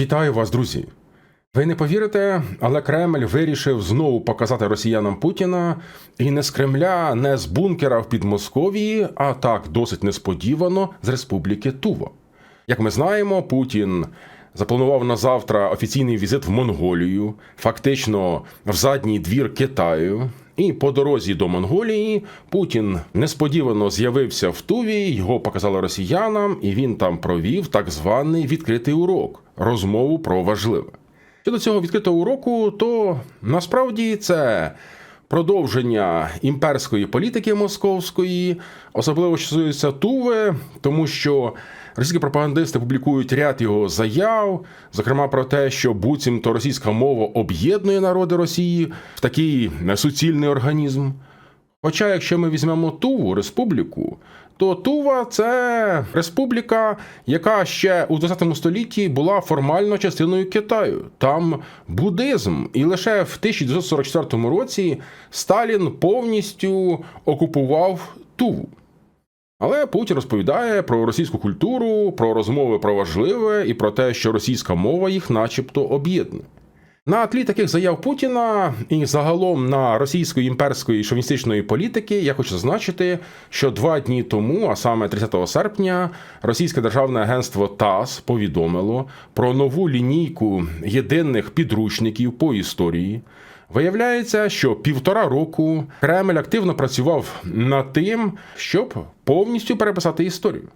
Вітаю вас, друзі! Ви не повірите, але Кремль вирішив знову показати росіянам Путіна і не з Кремля, не з бункера в Підмосков'ї, а так досить несподівано з Республіки Тува. Як ми знаємо, Путін запланував на завтра офіційний візит в Монголію, фактично в задній двір Китаю. І по дорозі до Монголії Путін несподівано з'явився в Туві, його показали росіянам, і він там провів так званий відкритий урок розмову про важливе. Щодо цього відкритого уроку, то насправді це продовження імперської політики московської, особливо що стосується Туви, тому що російські пропагандисти публікують ряд його заяв, зокрема про те, що буцімто російська мова об'єднує народи Росії в такий суцільний організм. Хоча, якщо ми візьмемо Туву республіку, то Тува це республіка, яка ще у 20 столітті була формально частиною Китаю. Там буддизм, і лише в 1944 році Сталін повністю окупував Туву. Але Путін розповідає про російську культуру, про розмови про важливе і про те, що російська мова їх начебто об'єднує. На тлі таких заяв Путіна і загалом на російської імперської шовіністичної політики я хочу зазначити, що два дні тому, а саме 30 серпня, російське державне агентство ТАСС повідомило про нову лінійку єдиних підручників по історії. Виявляється, що півтора року Кремль активно працював над тим, щоб повністю переписати історію.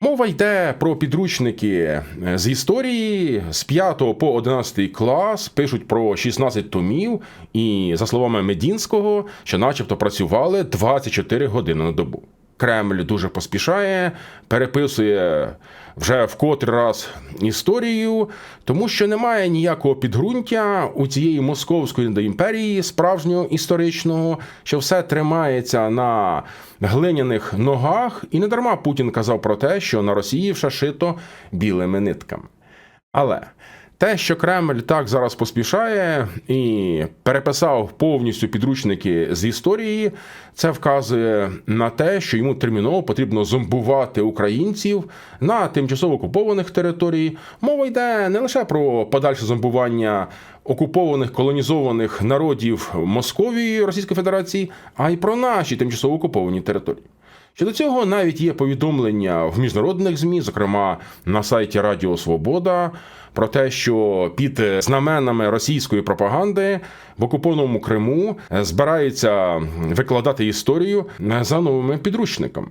Мова йде про підручники з історії з 5 по 11 клас, пишуть про 16 томів, і, за словами Медінського, що начебто працювали 24 години на добу. Кремль дуже поспішає, переписує вже в котрий раз історію, тому що немає ніякого підґрунтя у цієї московської імперії справжнього історичного, що все тримається на глиняних ногах, і не дарма Путін казав про те, що на Росії все шито білими нитками. Але те, що Кремль так зараз поспішає і переписав повністю підручники з історії, це вказує на те, що йому терміново потрібно зомбувати українців на тимчасово окупованих територій. Мова йде не лише про подальше зомбування окупованих колонізованих народів Московії Російської Федерації, а й про наші тимчасово окуповані території. Щодо цього навіть є повідомлення в міжнародних змі, зокрема на сайті Радіо Свобода, про те, що під знаменами російської пропаганди в окупованому Криму збираються викладати історію за новими підручниками.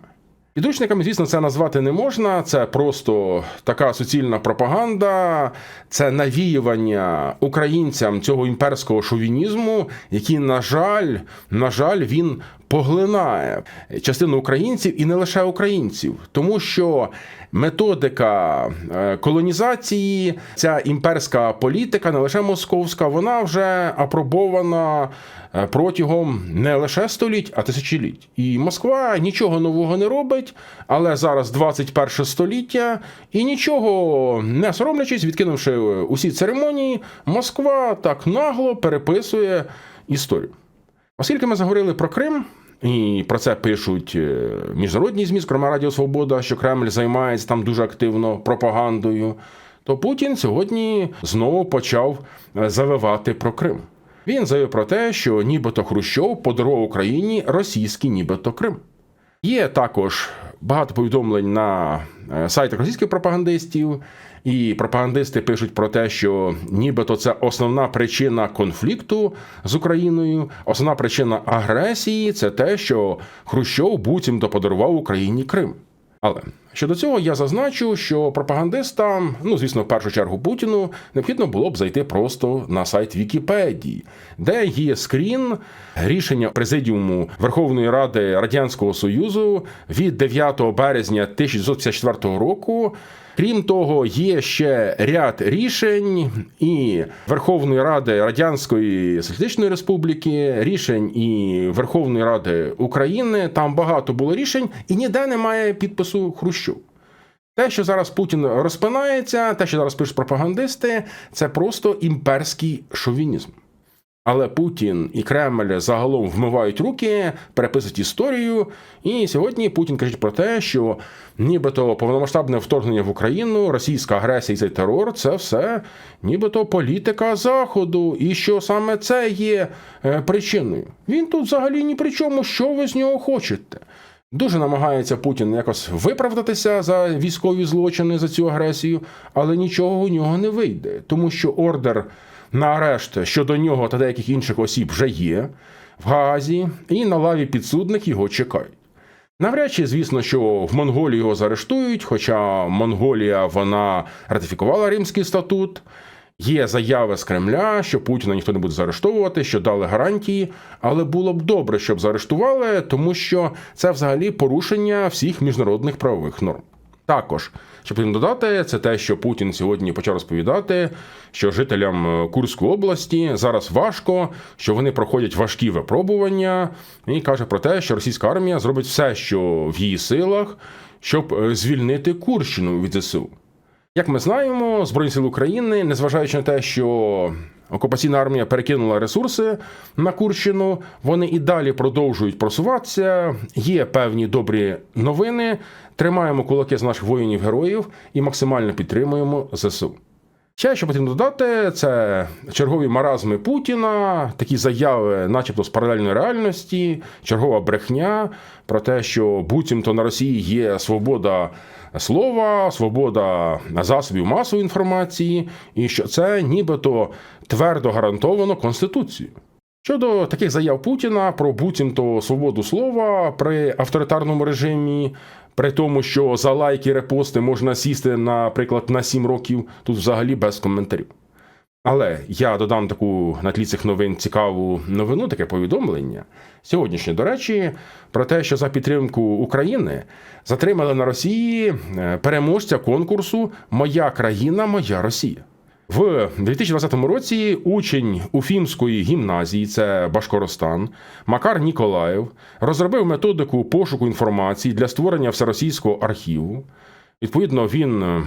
Підручниками, звісно, це назвати не можна. Це просто така суцільна пропаганда, це навіювання українцям цього імперського шовінізму, який, на жаль, на жаль, він поглинає частину українців і не лише українців, тому що методика колонізації, ця імперська політика, не лише московська, вона вже апробована протягом не лише століть, а тисячоліть. І Москва нічого нового не робить, але зараз 21 століття, і нічого не соромлячись, відкинувши усі церемонії, Москва так нагло переписує історію. Оскільки ми заговорили про Крим. І про це пишуть міжнародні змі, зокрема Радіо Свобода, що Кремль займається там дуже активно пропагандою. То Путін сьогодні знову почав завивати про Крим. Він заявив про те, що нібито Хрущов подарував Україні російський нібито Крим. Є також багато повідомлень на сайтах російських пропагандистів, і пропагандисти пишуть про те, що нібито це основна причина конфлікту з Україною, основна причина агресії це те, що Хрущов буцімто подарував Україні Крим. Але щодо цього я зазначу, що пропагандистам, ну звісно, в першу чергу Путіну, необхідно було б зайти просто на сайт Вікіпедії, де є скрін рішення президіуму Верховної Ради Радянського Союзу від 9 березня 1954 року. Крім того, є ще ряд рішень і Верховної Ради Радянської Соціалістичної Республіки, рішень і Верховної Ради України. Там багато було рішень, і ніде немає підпису Хрущов. Те, що зараз Путін розпинається, те, що зараз пишуть пропагандисти, це просто імперський шовінізм. Але Путін і Кремль загалом вмивають руки, переписують історію. І сьогодні Путін каже про те, що нібито повномасштабне вторгнення в Україну, російська агресія і цей терор це все нібито політика Заходу, і що саме це є е, причиною. Він тут взагалі ні при чому, що ви з нього хочете. Дуже намагається Путін якось виправдатися за військові злочини за цю агресію, але нічого у нього не вийде, тому що ордер на арешт щодо нього та деяких інших осіб вже є в Гаазі, і на лаві підсудних його чекають. Навряд чи, звісно, що в Монголії його заарештують, хоча Монголія вона ратифікувала Римський статут. Є заяви з Кремля, що Путіна ніхто не буде заарештовувати, що дали гарантії, але було б добре, щоб заарештували, тому що це взагалі порушення всіх міжнародних правових норм. Також, що потрібно додати, це те, що Путін сьогодні почав розповідати, що жителям е, Курської області зараз важко, що вони проходять важкі випробування, і каже про те, що російська армія зробить все, що в її силах, щоб е, звільнити Курщину від ЗСУ. Як ми знаємо, Збройні сили України, незважаючи на те, що окупаційна армія перекинула ресурси на Курщину, вони і далі продовжують просуватися. Є певні добрі новини. Тримаємо кулаки з наших воїнів-героїв і максимально підтримуємо ЗСУ. Ще що потрібно додати, це чергові маразми Путіна, такі заяви, начебто з паралельної реальності, чергова брехня про те, що буцімто на Росії є свобода слова, свобода засобів масової інформації, і що це нібито твердо гарантовано Конституцією. Щодо таких заяв Путіна про буцімто свободу слова при авторитарному режимі, при тому, що за лайки репости можна сісти, наприклад, на 7 років, тут взагалі без коментарів. Але я додам таку на тлі цих новин цікаву новину, таке повідомлення. Сьогоднішнє, до речі, про те, що за підтримку України затримали на Росії е, переможця конкурсу Моя країна, моя Росія. В 2020 році учень Уфімської гімназії, це Башкоростан, Макар Ніколаєв, розробив методику пошуку інформації для створення всеросійського архіву. Відповідно, він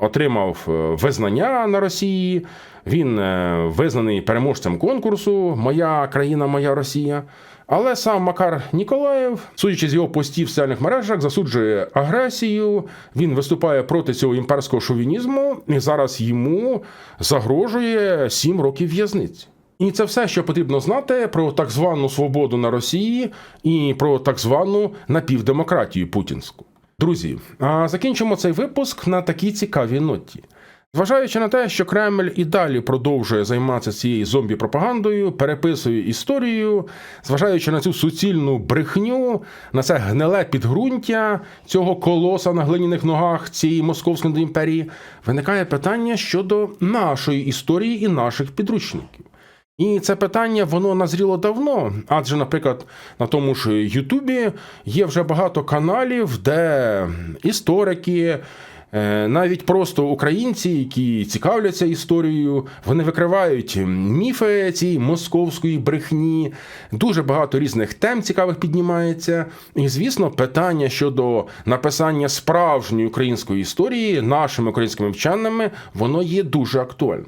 отримав е, визнання на Росії. Він е, визнаний переможцем конкурсу Моя країна, моя Росія. Але сам Макар Ніколаєв, судячи з його постів в соціальних мережах, засуджує агресію. Він виступає проти цього імперського шовінізму, і зараз йому загрожує сім років в'язниці. І це все, що потрібно знати про так звану свободу на Росії і про так звану напівдемократію путінську. Друзі, а закінчимо цей випуск на такій цікавій ноті. Зважаючи на те, що Кремль і далі продовжує займатися цією зомбі-пропагандою, переписує історію, зважаючи на цю суцільну брехню, на це гниле підґрунтя цього колоса на глиняних ногах цієї московської імперії, виникає питання щодо нашої історії і наших підручників. І це питання воно назріло давно, адже, наприклад, на тому ж Ютубі є вже багато каналів, де історики. е, Навіть просто українці, які цікавляться історією, вони викривають міфи цієї московської брехні. Дуже багато різних тем цікавих піднімається. І, звісно, питання щодо написання справжньої української історії нашими українськими вченими, воно є дуже актуальним.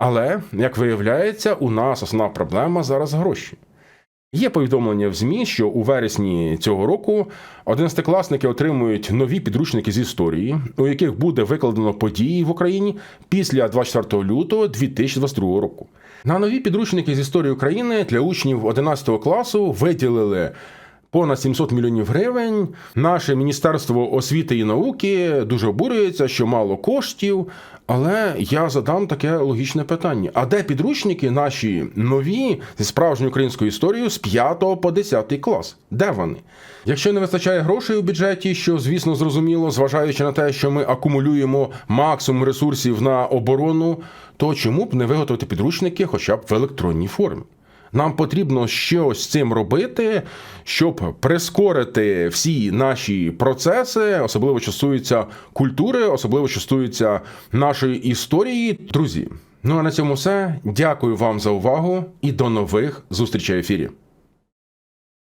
Але, як виявляється, у нас основна проблема зараз гроші. Є повідомлення в ЗМІ, що у вересні цього року одинадцятикласники отримують нові підручники з історії, у яких буде викладено події в Україні після 24 лютого 2022 року. На нові підручники з історії України для учнів 11 класу виділили понад 700 мільйонів гривень. Наше міністерство освіти і науки дуже обурюється, що мало коштів. Але я задам таке логічне питання: а де підручники наші нові зі справжньою українською історією з 5 по 10 клас? Де вони? Якщо не вистачає грошей у бюджеті, що звісно зрозуміло, зважаючи на те, що ми акумулюємо максимум ресурсів на оборону, то чому б не виготовити підручники хоча б в електронній формі? Нам потрібно щось з цим робити, щоб прискорити всі наші процеси, особливо що стосується культури, особливо що стосується нашої історії. Друзі, ну а на цьому все. Дякую вам за увагу і до нових зустрічей в ефірі.